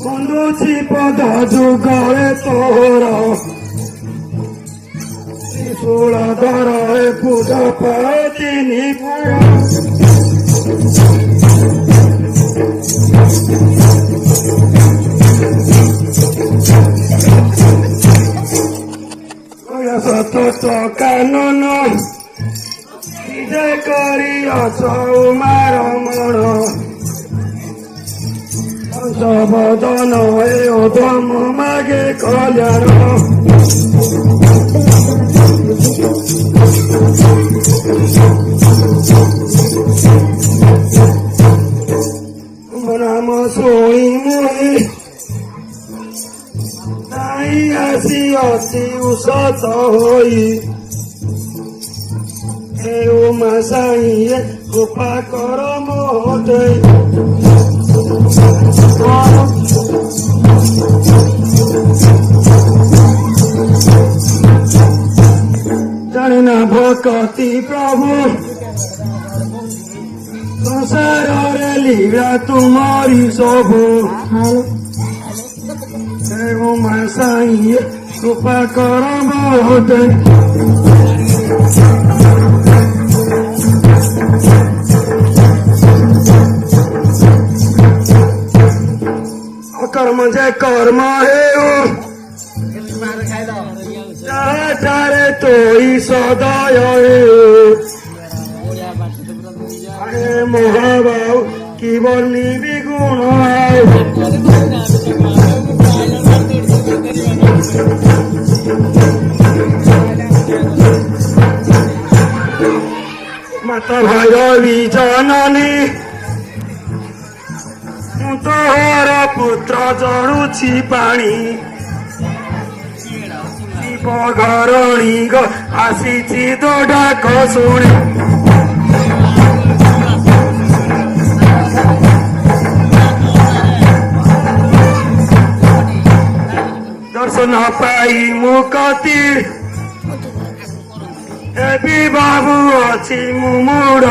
বন্ধুজি পদা যোগাড়ে তোরা শিশুরা ধরা পূজা পাতি সত কানন বিজয় করি অসৌমার মর সবদন হয়ে অধম মাগে কল্যাণ Eu mas aí é o pacoromo rodei. प्राण न प्रभु। संसार लीला तुम्हारी शोभो कृपा कर कर्म जय कर्म है যারে তোই সদয় আরে মহাবাউ, কি বলি বিগুণ মাতা ভৈরবী জননী তোহর পুত্র জড়ুছি পাଣି ପାଣି ଶିବ ଘରଣୀ ଗ ଆସିଛି ତୋ ଡାକ ଶୁଣି ଦର୍ଶନ ପାଇ ମୁଁ କତି ଏବେ ବାବୁ ଅଛି ମୁଁ ମୁଡ଼